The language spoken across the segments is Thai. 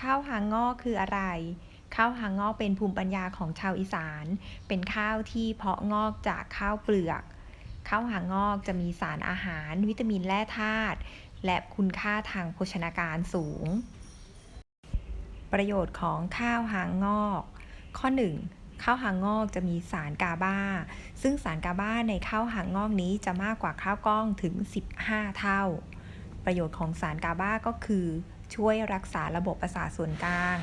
ข้าวหางงอกคืออะไร ข้าวหางงอกเป็นภูมิปัญญาของชาวอีสาน เป็นข้าวที่เพาะงอกจากข้าวเปลือก ข้าวหางงอกจะมีสารอาหาร วิตามินแร่ธาตุและคุณค่าทางโภชนาการสูง ประโยชน์ของข้าวหางงอก ข้อ 1. ข้าวหางงอกจะมีสารกาบา ซึ่งสารกาบาในข้าวหางงอกนี้จะมากกว่าข้าวกล้องถึง 15 เท่า ประโยชน์ของสารกาบาก็คือ ช่วยรักษาระบบประสาทส่วนกลาง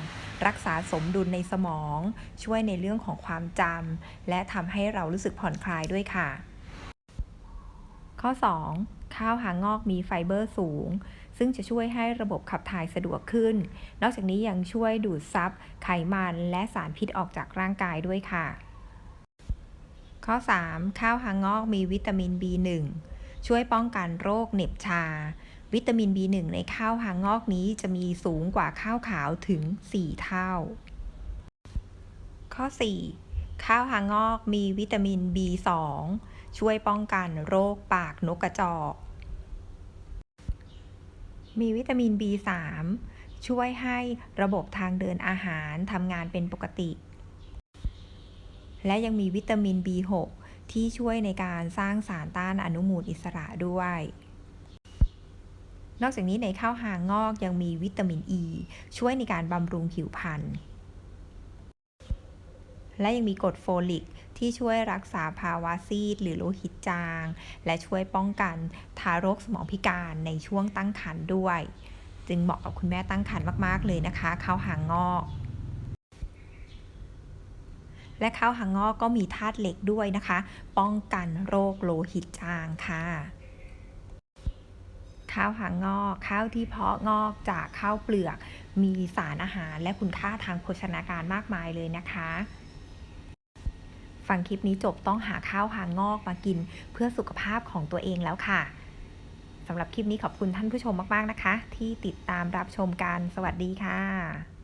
รักษาสมดุลในสมอง ช่วยในเรื่องของความจำและทำให้เรารู้สึกผ่อนคลายด้วยค่ะ ข้อ 2. ข้าวหางงอกมีไฟเบอร์สูง ซึ่งจะช่วยให้ระบบขับถ่ายสะดวกขึ้น นอกจากนี้ยังช่วยดูดซับไขมันและสารพิษออกจากร่างกายด้วยค่ะ ข้อ 3. ข้าวหางงอกมีวิตามิน B1 ช่วยป้องกันโรคเหน็บชา วิตามิน B1 ในข้าวหางงอกนี้จะมีสูงกว่าข้าวขาวถึง 4 เท่า ข้อ 4. ข้าวหางงอกมีวิตามิน B2 ช่วยป้องกันโรคปากนกกระจอก มีวิตามิน B3 ช่วยให้ระบบทางเดินอาหารทำงานเป็นปกติ และยังมีวิตามิน B6 ที่ช่วยในการสร้างสารต้านอนุมูลอิสระด้วย นอกจากนี้ในข้าวหางงอกยังมีวิตามินอ e, ีช่วยในการบำรุงผิวพรรณและยังมีกรดโฟลิกที่ช่วยรักษาภาวะซีด หรือโลหิตจาง และช่วยป้องกันทารกสมองพิการในช่วงตั้งครรภ์ด้วย จึงเหมาะกับคุณแม่ตั้งครรภ์มากๆเลยนะคะข้าวหางงอกและข้าวหางงอกก็มีธาตุเหล็กด้วยนะคะ ป้องกันโรคโลหิตจางค่ะ ข้าวหางงอก ข้าวที่เพาะงอกจากข้าวเปลือก มีสารอาหารและคุณค่าทางโภชนาการมากมายเลยนะคะฟังคลิปนี้จบต้องหาข้าวหางงอกมากินเพื่อสุขภาพของตัวเองแล้วค่ะสำหรับคลิปนี้ขอบคุณท่านผู้ชมมาก ๆ นะคะ ที่ติดตามรับชมกัน สวัสดีค่ะ